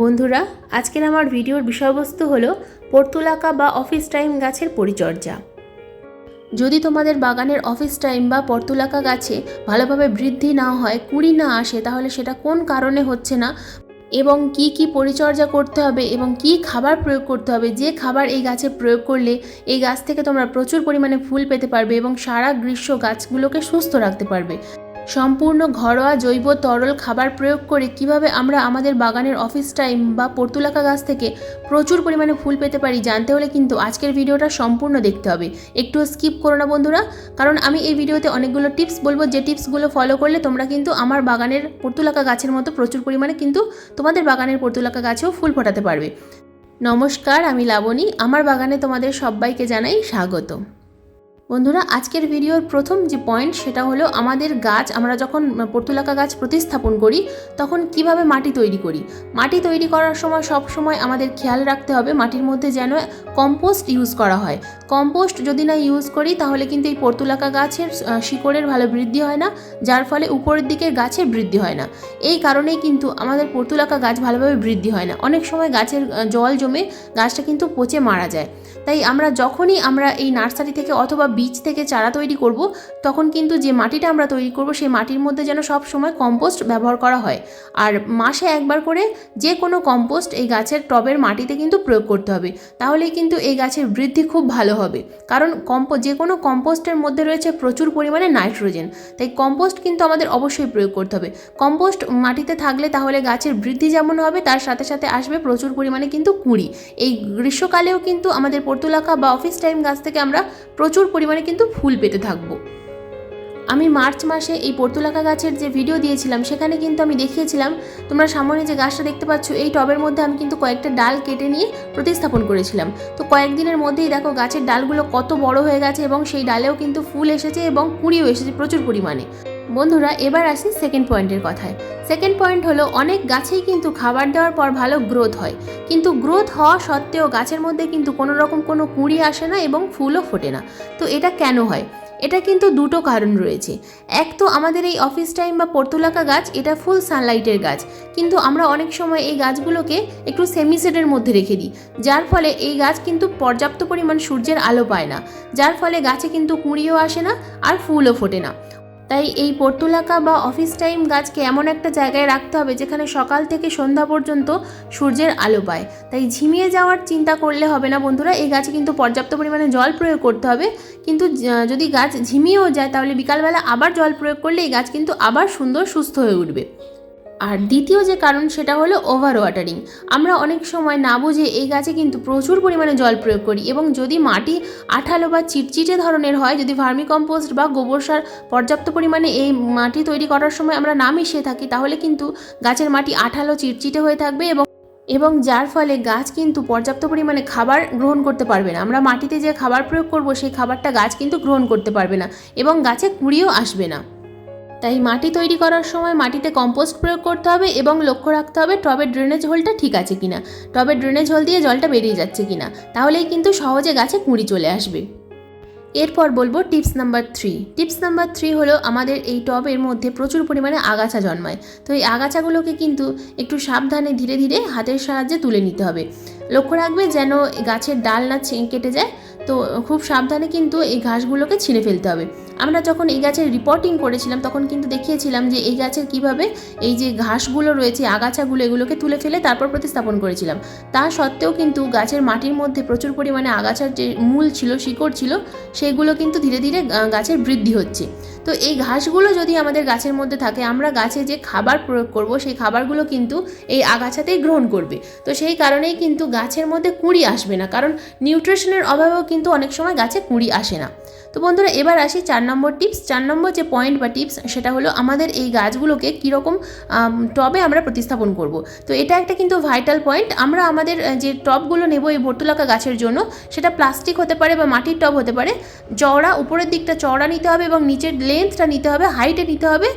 বন্ধুরা, আজকের আমার ভিডিওর বিষয়বস্তু হলো পর্তুলাকা বা অফিস টাইম গাছের পরিচর্যা। যদি তোমাদের বাগানের অফিস টাইম বা পর্তুলাকা গাছে ভালোভাবে বৃদ্ধি না হয়, কুড়ি না আসে, তাহলে সেটা কোন কারণে হচ্ছে না? এবং কি কি পরিচর্যা করতে হবে এবং কি খাবার প্রয়োগ করতে হবে? যে খাবার এই গাছে প্রয়োগ করলে এই গাছ থেকে তোমরা প্রচুর পরিমাণে ফুল পেতে পারবে এবং সারা গ্রীষ্ম গাছগুলোকে সুস্থ রাখতে পারবে। সম্পূর্ণ ঘরোয়া জৈব তরল খাবার প্রয়োগ করে কীভাবে আমরা আমাদের বাগানের অফিস টাইম বা পর্তুলাকা গাছ থেকে প্রচুর পরিমাণে ফুল পেতে পারি জানতে হলে কিন্তু আজকের ভিডিওটা সম্পূর্ণ দেখতে হবে। একটু স্কিপ করো না বন্ধুরা, কারণ আমি এই ভিডিওতে অনেকগুলো টিপস বলব, যে টিপসগুলো ফলো করলে তোমরা কিন্তু আমার বাগানের পর্তুলাকা গাছের মতো প্রচুর পরিমাণে কিন্তু তোমাদের বাগানের পর্তুলাকা গাছেও ফুল ফোটাতে পারবে। নমস্কার, আমি লাবণী, আমার বাগানে তোমাদের সবাইকে জানাই স্বাগত বন্ধুরা, আজকের ভিডিওর প্রথম যে পয়েন্ট সেটা হলো আমাদের গাছ, আমরা যখন পর্তুলাকা গাছ প্রতিস্থাপন করি, তখন কীভাবে মাটি তৈরি করি? মাটি তৈরি করার সময় সব সময় আমাদের খেয়াল রাখতে হবে মাটির মধ্যে যেন কম্পোস্ট ইউজ করা হয়। কম্পোস্ট যদি না ইউজ করি, তাহলে কিন্তু এই পর্তুলাকা গাছের শিকড়ের ভালো বৃদ্ধি হয় না, যার ফলে উপরের দিকের গাছের বৃদ্ধি হয় না। এই কারণেই কিন্তু আমাদের পর্তুলাকা গাছ ভালোভাবে বৃদ্ধি হয় না। অনেক সময় গাছের জল জমে গাছটা কিন্তু পচে মারা যায়। তাই আমরা যখনই আমরা এই নার্সারি থেকে অথবা বীজ থেকে চারা তৈরি করব, তখন কিন্তু যে মাটিটা আমরা তৈরি করব, সেই মাটির মধ্যে যেন সব সময় কম্পোস্ট ব্যবহার করা হয়। আর মাসে একবার করে যে কোনো কম্পোস্ট এই গাছের টবের মাটিতে কিন্তু প্রয়োগ করতে হবে। তাহলেই কিন্তু এই গাছের বৃদ্ধি খুব ভালো হবে। কারণ কম্পো, যে কোনো কম্পোস্টের মধ্যে রয়েছে প্রচুর পরিমাণে নাইট্রোজেন। তাই কম্পোস্ট কিন্তু আমাদের অবশ্যই প্রয়োগ করতে হবে। কম্পোস্ট মাটিতে থাকলে তাহলে গাছের বৃদ্ধি যেমন হবে, তার সাথে সাথে আসবে প্রচুর পরিমাণে কিন্তু কুঁড়ি। এই গ্রীষ্মকালেও কিন্তু আমাদের পর্তুলাকা বা অফিস টাইম গাছ থেকে আমরা প্রচুর পরিমাণে কিন্তু ফুল পেতে থাকব। আমি মার্চ মাসে এই পর্তুলাকা গাছের যে ভিডিও দিয়েছিলাম, সেখানে কিন্তু আমি দেখিয়েছিলাম, তোমরা সামনে যে গাছটা দেখতে পাচ্ছ, এই টবের মধ্যে আমি কিন্তু কয়েকটা ডাল কেটে নিয়ে প্রতিস্থাপন করেছিলাম। তো কয়েকদিনের মধ্যেই দেখো গাছের ডালগুলো কত বড় হয়ে গেছে এবং সেই ডালেও কিন্তু ফুল এসেছে এবং কুড়িও এসেছে প্রচুর পরিমাণে। বন্ধুরা, এবার আসি সেকেন্ড পয়েন্টের কথায়। সেকেন্ড পয়েন্ট হলো, অনেক গাছেই কিন্তু খাবার দেওয়ার পর ভালো গ্রোথ হয়। কিন্তু গ্রোথ হওয়া সত্ত্বেও গাছের মধ্যে কিন্তু কোনো রকম কোনো কুঁড়ি আসে না এবং ফুলও ফোটে না। তো এটা কেন হয়? এটা কিন্তু দুটো কারণ রয়েছে। এক তো আমাদের এই অফিস টাইম বা পর্তুলাকা গাছ, এটা ফুল সানলাইটের গাছ। কিন্তু আমরা অনেক সময় এই গাছগুলোকে একটু সেমিসেটের মধ্যে রেখে দিই। যার ফলে এই গাছ কিন্তু পর্যাপ্ত পরিমাণ সূর্যের আলো পায় না। যার ফলে গাছে কিন্তু কুঁড়িও আসে না আর ফুলও ফোটে না। তাই এই পর্তুলাকা বা অফিস টাইম গাছকে এমন একটা জায়গায় রাখতে হবে যেখানে সকাল থেকে সন্ধ্যা পর্যন্ত সূর্যের আলো পায়। তাই ঝিমিয়ে যাওয়ার চিন্তা করলে হবে না বন্ধুরা, এই গাছে কিন্তু পর্যাপ্ত পরিমাণে জল প্রয়োগ করতে হবে। কিন্তু যদি গাছ ঝিমিয়েও যায় তাহলে বিকালবেলা আবার জল প্রয়োগ করলে এই গাছ কিন্তু আবার সুন্দর সুস্থ হয়ে উঠবে। আর দ্বিতীয় যে কারণ সেটা হলো ওভার ওয়াটারিং আমরা অনেক সময় না বুঝে এই গাছে কিন্তু প্রচুর পরিমাণে জল প্রয়োগ করি এবং যদি মাটি আঠালো বা চিটচিটে ধরনের হয়, যদি ভার্মি কম্পোস্ট বা গোবর সার পর্যাপ্ত পরিমাণে এই মাটি তৈরি করার সময় আমরা না মিশিয়ে থাকি, তাহলে কিন্তু গাছের মাটি আঠালো, চিটচিটে হয়ে থাকবে এবং এবং যার ফলে গাছ কিন্তু পর্যাপ্ত পরিমাণে খাবার গ্রহণ করতে পারবে না। আমরা মাটিতে যে খাবার প্রয়োগ করব, সেই খাবারটা গাছ কিন্তু গ্রহণ করতে পারবে না এবং গাছে কুড়িও আসবে না। তাই মাটি তৈরি করার সময় মাটিতে কম্পোস্ট প্রয়োগ করতে হবে এবং লক্ষ্য রাখতে হবে টবের ড্রেনেজ হোলটা ঠিক আছে কিনা, টবের ড্রেনেজ হোল দিয়ে জলটা বেরিয়ে যাচ্ছে কিনা, তাহলেই কিন্তু সহজে গাছে কুঁড়ি চলে আসবে। এরপর বলব tips number three tips number three হলো আমাদের এই টবের মধ্যে প্রচুর পরিমাণে আগাছা জন্মায়। তো এই আগাছাগুলোকে কিন্তু একটু সাবধানে ধীরে ধীরে হাতের সাহায্যে তুলে নিতে হবে। লক্ষ্য রাখবে যেন গাছের ডাল না কেটে যায়, তো খুব সাবধানে কিন্তু এই ঘাসগুলোকে ছিঁড়ে ফেলতে হবে। আমরা যখন এই গাছের রিপোর্টিং করেছিলাম, তখন কিন্তু দেখিয়েছিলাম যে এই গাছের কীভাবে এই যে ঘাসগুলো রয়েছে, আগাছাগুলো এগুলোকে তুলে ফেলে তারপর প্রতিস্থাপন করেছিলাম। তা সত্ত্বেও কিন্তু গাছের মাটির মধ্যে প্রচুর পরিমাণে আগাছার যে মূল ছিল, শিকড় ছিল, সেগুলো কিন্তু ধীরে ধীরে গাছের বৃদ্ধি হচ্ছে। তো এই ঘাসগুলো যদি আমাদের গাছের মধ্যে থাকে, আমরা গাছে যে খাবার প্রয়োগ করব, সেই খাবারগুলো কিন্তু এই আগাছাতেই গ্রহণ করবে। তো সেই কারণেই কিন্তু গাছের মধ্যে কুঁড়ি আসবে না, কারণ নিউট্রিশনের অভাবেও কিন্তু অনেক সময় গাছে কুঁড়ি আসে না। তো বন্ধুরা, এবার আসি চার নম্বর টিপস চার নম্বর যে পয়েন্ট বা টিপস সেটা হলো আমাদের এই গাছগুলোকে কীরকম টবে আমরা প্রতিস্থাপন করব। তো এটা একটা কিন্তু ভাইটাল পয়েন্ট আমরা আমাদের যে টবগুলো নেব এই ভর্তুলাকা গাছের জন্য, সেটা প্লাস্টিক হতে পারে বা মাটির টব হতে পারে। চওড়া, উপরের দিকটা চওড়া নিতে হবে এবং নিচের লেন্থটা নিতে হবে হাইটে নিতে হবে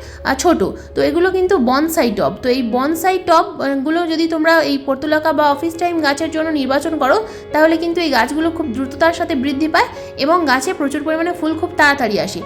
ছোট। তো এগুলো কিন্তু বনসাই টব। তো এই বনসাই টবগুলো যদি তোমরা এই পর্তুলাকা বা অফিস টাইম গাছের জন্য নির্বাচন করো, তাহলে কিন্তু এই গাছগুলো খুব দ্রুততার সাথে বৃদ্ধি পায়। এবং গাছে প্রচুর পরিমাণে ফুল খুব তাড়াতাড়ি আসে।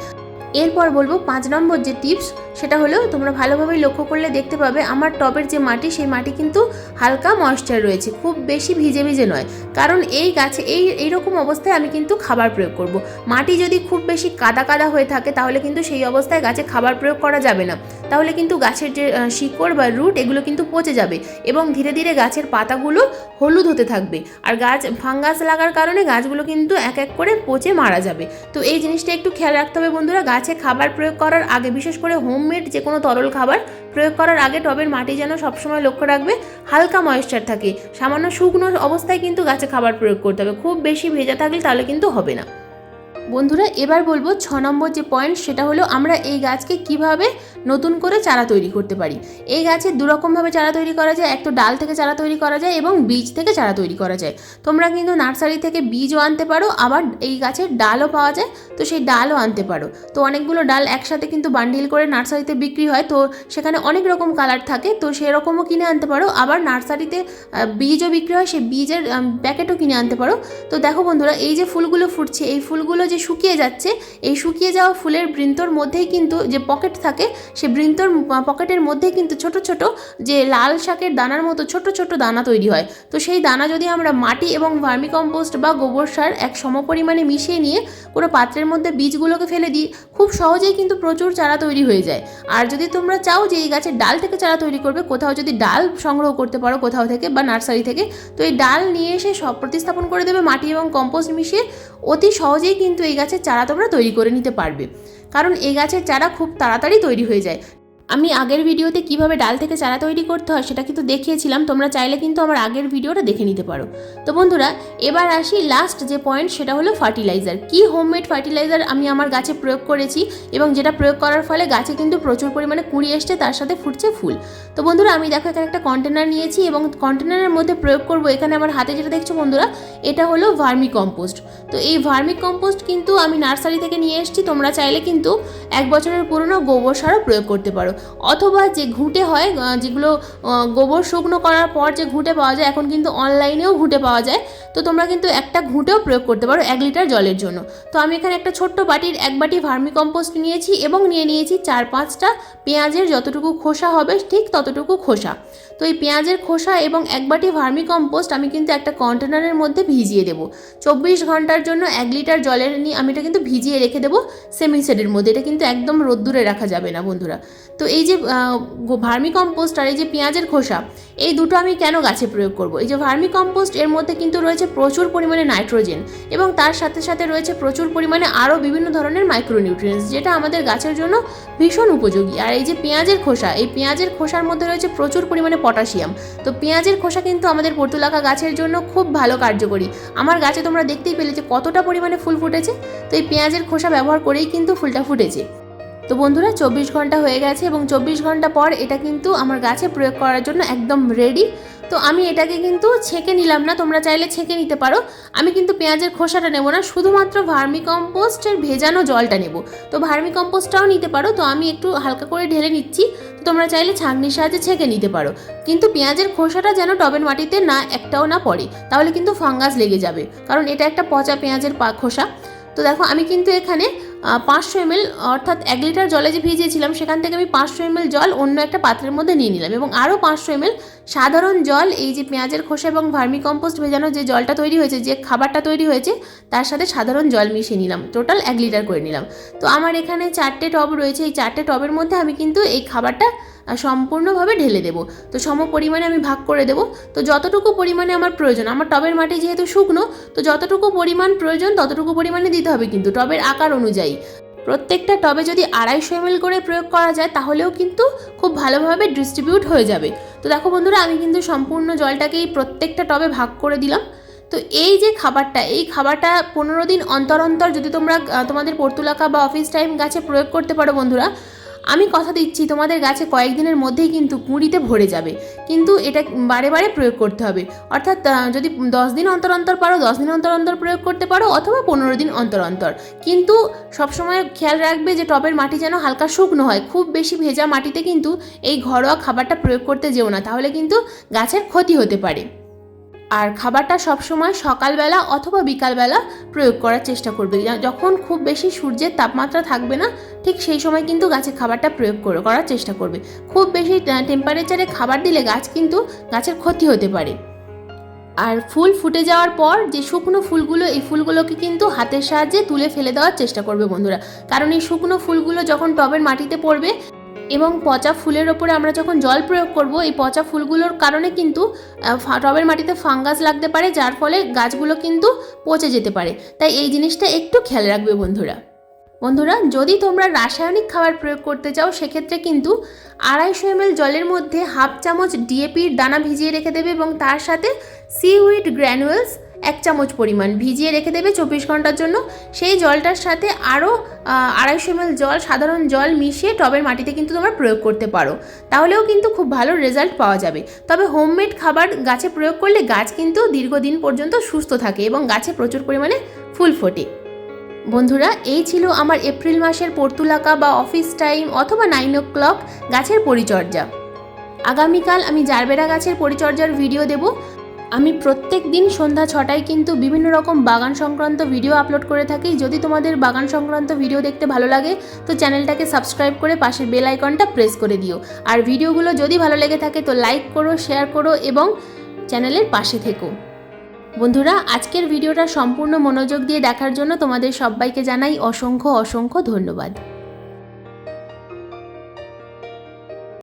এরপর বলব পাঁচ নম্বর যে টিপস সেটা হলো তোমরা ভালোভাবে লক্ষ্য করলে দেখতে পাবে আমার টবের যে মাটি, সেই মাটি কিন্তু হালকা ময়েশ্চার রয়েছে, খুব বেশি ভিজে ভিজে নয়। কারণ এই গাছে এই এইরকম অবস্থায় আমি কিন্তু খাবার প্রয়োগ করব। মাটি যদি খুব বেশি কাদা কাদা হয়ে থাকে, তাহলে কিন্তু সেই অবস্থায় গাছে খাবার প্রয়োগ করা যাবে না। তাহলে কিন্তু গাছের যে শিকড় বা রুট, এগুলো কিন্তু পচে যাবে এবং ধীরে ধীরে গাছের পাতাগুলো হলুদ হতে থাকবে। আর গাছ ফাঙ্গাস লাগার কারণে গাছগুলো কিন্তু এক এক করে পচে মারা যাবে। তো এই জিনিসটা একটু খেয়াল রাখতে হবে বন্ধুরা, গাছে খাবার প্রয়োগ করার আগে, বিশেষ করে হোমমেড যে কোনো তরল খাবার প্রয়োগ করার আগে টবের মাটি যেন সবসময় লক্ষ্য রাখবে, হালকা ময়েশ্চার থাকে। সামান্য শুকনো অবস্থায় কিন্তু গাছে খাবার প্রয়োগ করতে হবে। খুব বেশি ভেজা থাকলে তাহলে কিন্তু হবে না। বন্ধুরা, এবার বলব ছ নম্বর যে পয়েন্ট সেটা হলো আমরা এই গাছকে কীভাবে নতুন করে চারা তৈরি করতে পারি। এই গাছের দুরকমভাবে চারা তৈরি করা যায়, এক তো ডাল থেকে চারা তৈরি করা যায় এবং বীজ থেকে চারা তৈরি করা যায়। তোমরা কিন্তু নার্সারি থেকে বীজও আনতে পারো, আবার এই গাছের ডালও পাওয়া যায়, তো সেই ডালও আনতে পারো। তো অনেকগুলো ডাল একসাথে কিন্তু বান্ডিল করে নার্সারিতে বিক্রি হয়, তো সেখানে অনেক রকম কালার থাকে, তো সেরকমও কিনে আনতে পারো। আবার নার্সারিতে বীজও বিক্রি হয়, সেই বীজের প্যাকেটও কিনে আনতে পারো। তো দেখো বন্ধুরা, এই যে ফুলগুলো ফুটছে, এই ফুলগুলো যে শুকিয়ে যাচ্ছে, এই শুকিয়ে যাওয়া ফুলের বৃন্তর মধ্যেই কিন্তু যে পকেট থাকে সে বৃন্তর পকেটের মধ্যে কিন্তু ছোট ছোট যে লাল শাকের দানার মতো ছোট ছোট দানা তৈরি হয়। তো সেই দানা যদি আমরা মাটি এবং ভার্মি কম্পোস্ট বা গোবর সার এক সমপরিমাণে মিশিয়ে নিয়ে কোনো পাত্রের মধ্যে বীজগুলোকে ফেলে দিই, খুব সহজেই কিন্তু প্রচুর চারা তৈরি হয়ে যায়। আর যদি তোমরা চাও যে এই গাছের ডাল থেকে চারা তৈরি করবে, কোথাও যদি ডাল সংগ্রহ করতে পারো কোথাও থেকে বা নার্সারি থেকে, তো এই ডাল নিয়ে এসে সব প্রতিস্থাপন করে দেবে, মাটি এবং কম্পোস্ট মিশিয়ে অতি সহজেই কিন্তু এই গাছের চারা তোমরা তৈরি করে নিতে পারবে। কারণ এই গাছের চারা খুব তাড়াতাড়ি তৈরি হয়ে যায়। আমি আগের ভিডিওতে কীভাবে ডাল থেকে চারা তৈরি করতে হয় সেটা কিন্তু দেখিয়েছিলাম, তোমরা চাইলে কিন্তু আমার আগের ভিডিওটা দেখে নিতে পারো। তো বন্ধুরা, এবার আসি লাস্ট যে পয়েন্ট সেটা হলো ফার্টিলাইজার কি হোমমেড ফার্টিলাইজার আমি আমার গাছে প্রয়োগ করেছি এবং যেটা প্রয়োগ করার ফলে গাছে কিন্তু প্রচুর পরিমাণে কুড়ি এসছে, তার সাথে ফুটছে ফুল। তো বন্ধুরা, আমি দেখো এখানে একটা কন্টেনার নিয়েছি এবং কন্টেনারের মধ্যে প্রয়োগ করব। এখানে আমার হাতে যেটা দেখছ বন্ধুরা, এটা হলো ভার্মি কম্পোস্ট তো এই ভার্মি কম্পোস্ট কিন্তু আমি নার্সারি থেকে নিয়ে এসেছি, তোমরা চাইলে কিন্তু এক বছরের পুরনো গোবর সারও প্রয়োগ করতে পারো। অথবা যে ঘুঁটে হয় যেগুলো গোবর শুকনো করার পর যে ঘুঁটে পাওয়া যায়, এখন কিন্তু অনলাইনেও ঘুঁটে পাওয়া যায়। তো তোমরা কিন্তু একটা ঘুঁটেও প্রয়োগ করতে পারো এক লিটার জলের জন্য। তো আমি এখানে একটা ছোট্ট বাটির, এক বাটি ভার্মি কম্পোস্ট নিয়েছি এবং নিয়ে নিয়েছি চার পাঁচটা পেঁয়াজের যতটুকু খোসা হবে, ঠিক ততটুকু খোসা। তো এই পেঁয়াজের খোসা এবং এক বাটি ভার্মি কম্পোস্ট আমি কিন্তু একটা কন্টেনারের মধ্যে ভিজিয়ে দেবো। চব্বিশ ঘণ্টার জন্য এক লিটার জলের নিয়ে আমি এটা কিন্তু ভিজিয়ে রেখে দেবো সেমি সেটের মধ্যে। এটা কিন্তু একদম রোদ্দুরে রাখা যাবে না বন্ধুরা। তো এই যে ভার্মি কম্পোস্ট আর এই যে পেঁয়াজের খোসা, এই দুটো আমি কেন গাছে প্রয়োগ করব? এই যে ভার্মি কম্পোস্ট এর মধ্যে কিন্তু রয়েছে প্রচুর পরিমাণে নাইট্রোজেন এবং তার সাথে সাথে রয়েছে প্রচুর পরিমাণে আরও বিভিন্ন ধরনের মাইক্রোনিউট্রিয়েন্টস যেটা আমাদের গাছের জন্য ভীষণ উপযোগী। আর এই যে পেঁয়াজের খোসা, এই পেঁয়াজের খোসার মধ্যে রয়েছে প্রচুর পরিমাণে পটাশিয়াম। তো পেঁয়াজের খোসা কিন্তু আমাদের পর্তুলাকা গাছের জন্য খুব ভালো কার্যকরী। আমার গাছে তোমরা দেখতেই পেলে যে কতটা পরিমাণে ফুল ফুটেছে। তো এই পেঁয়াজের খোসা ব্যবহার করেই কিন্তু ফুলটা ফুটেছে। তো বন্ধুরা, চব্বিশ ঘণ্টা হয়ে গেছে এবং চব্বিশ ঘণ্টা পর এটা কিন্তু আমার গাছে প্রয়োগ করার জন্য একদম রেডি তো আমি এটাকে কিন্তু ছেঁকে নিলাম না, তোমরা চাইলে ছেঁকে নিতে পারো। আমি কিন্তু পেঁয়াজের খোসাটা নেব না, শুধুমাত্র ভার্মি কম্পোস্টের ভেজানো জলটা নেব। তো ভার্মি কম্পোস্টটাও নিতে পারো, তো আমি একটু হালকা করে ঢেলে নিচ্ছি। তোমরা চাইলে ছাঁকনির সাহায্যে ছেঁকে নিতে পারো। কিন্তু পেঁয়াজের খোসাটা যেন টবের মাটিতে না, একটাও না পড়ে, তাহলে কিন্তু ফাঙ্গাস লেগে যাবে। কারণ এটা একটা পচা পেঁয়াজের খোসা। তো দেখো, আমি কিন্তু এখানে পাঁচশো এমএল, অর্থাৎ এক লিটার জলে যে ভিজিয়েছিলাম, সেখান থেকে আমি পাঁচশো এমএল জল অন্য একটা পাত্রের মধ্যে নিয়ে নিলাম এবং আরও পাঁচশো এমএল সাধারণ জল, এই যে পেঁয়াজের খোসা এবং ভার্মি কম্পোস্ট ভেজানো যে জলটা তৈরি হয়েছে, যে খাবারটা তৈরি হয়েছে, তার সাথে সাধারণ জল মিশিয়ে নিলাম। টোটাল এক লিটার করে নিলাম। তো আমার এখানে চারটে টব রয়েছে। এই চারটে টবের মধ্যে আমি কিন্তু এই খাবারটা আহ, সম্পূর্ণভাবে ঢেলে দেবো। তো সম পরিমাণে আমি ভাগ করে দেবো। তো যতটুকু পরিমাণে আমার প্রয়োজন আমার টবের মাটি যেহেতু শুকনো তো যতটুকু পরিমাণ প্রয়োজন ততটুকু পরিমাণে দিতে হবে কিন্তু টবের আকার অনুযায়ী। প্রত্যেকটা টবে যদি আড়াইশো এমএল করে প্রয়োগ করা যায় তাহলেও কিন্তু খুব ভালোভাবে ডিস্ট্রিবিউট হয়ে যাবে। তো দেখো বন্ধুরা আমি কিন্তু সম্পূর্ণ জলটাকেই প্রত্যেকটা টবে ভাগ করে দিলাম। তো এই যে খাবারটা এই খাবারটা পনেরো দিন অন্তর অন্তর যদি তোমরা তোমাদের পর্তুলাকা বা অফিস টাইম গাছে প্রয়োগ করতে পারো বন্ধুরা আমি কথা দিচ্ছি, তোমাদের গাছে কয়েকদিনের মধ্যেই কিন্তু কুঁড়িতে ভরে যাবে। কিন্তু এটা বারে বারে প্রয়োগ করতে হবে। অর্থাৎ যদি দশ দিন অন্তর অন্তর পারো, দশ দিন অন্তর অন্তর প্রয়োগ করতে পারো, অথবা পনেরো দিন অন্তর অন্তর। কিন্তু সবসময় খেয়াল রাখবে যে টবের মাটি যেন হালকা শুকনো হয়। খুব বেশি ভেজা মাটিতে কিন্তু এই ঘরোয়া খাবারটা প্রয়োগ করতে যেও না, তাহলে কিন্তু গাছের ক্ষতি হতে পারে। আর খাবারটা সবসময় সকালবেলা অথবা বিকালবেলা প্রয়োগ করার চেষ্টা করবে। যখন খুব বেশি সূর্যের তাপমাত্রা থাকবে না, ঠিক সেই সময় কিন্তু গাছে খাবারটা প্রয়োগ করে করার চেষ্টা করবে। খুব বেশি টেম্পারেচারে খাবার দিলে গাছ কিন্তু গাছের ক্ষতি হতে পারে। আর ফুল ফুটে যাওয়ার পর যে শুকনো ফুলগুলো, এই ফুলগুলোকে কিন্তু হাতের সাহায্যে তুলে ফেলে দেওয়ার চেষ্টা করবে বন্ধুরা। কারণ এই শুকনো ফুলগুলো যখন টবের মাটিতে পড়বে এবং পচা ফুলের ওপরে আমরা যখন জল প্রয়োগ করব, এই পচা ফুলগুলোর কারণে কিন্তু টবের মাটিতে ফাঙ্গাস লাগতে পারে, যার ফলে গাছগুলো কিন্তু পচে যেতে পারে। তাই এই জিনিসটা একটু খেয়াল রাখবে বন্ধুরা। বন্ধুরা, যদি তোমরা রাসায়নিক খাবার প্রয়োগ করতে চাও, সেক্ষেত্রে কিন্তু আড়াইশো এমএল জলের মধ্যে হাফ চামচ ডিএপির দানা ভিজিয়ে রেখে দেবে এবং তার সাথে সিউইড গ্র্যানুয়েলস এক চামচ পরিমাণ ভিজিয়ে রেখে দেবে চব্বিশ ঘণ্টার জন্য। সেই জলটার সাথে আরও আড়াইশো এমএল জল, সাধারণ জল মিশিয়ে টবের মাটিতে কিন্তু তোমরা প্রয়োগ করতে পারো। তাহলেও কিন্তু খুব ভালো রেজাল্ট পাওয়া যাবে। তবে হোমমেড খাবার গাছে প্রয়োগ করলে গাছ কিন্তু দীর্ঘদিন পর্যন্ত সুস্থ থাকে এবং গাছে প্রচুর পরিমাণে ফুল ফোটে। বন্ধুরা, এই ছিল আমার এপ্রিল মাসের পর্তুলাকা বা অফিস টাইম অথবা নাইন ও ক্লক গাছের পরিচর্যা। আগামীকাল আমি জারবেরা গাছের পরিচর্যার ভিডিও দেব। আমি প্রত্যেক দিন সন্ধ্যা ছটায় কিন্তু বিভিন্ন রকম বাগান সংক্রান্ত ভিডিও আপলোড করে থাকি। যদি তোমাদের বাগান সংক্রান্ত ভিডিও দেখতে ভালো লাগে, তো চ্যানেলটাকে সাবস্ক্রাইব করে পাশের বেল আইকনটা প্রেস করে দিও। আর ভিডিওগুলো যদি ভালো লেগে থাকে, তো লাইক করো শেয়ার করো এবং চ্যানেলের পাশে থেকো। বন্ধুরা, আজকের ভিডিওটা সম্পূর্ণ মনোযোগ দিয়ে দেখার জন্য তোমাদের সবাইকে জানাই অসংখ্য অসংখ্য ধন্যবাদ।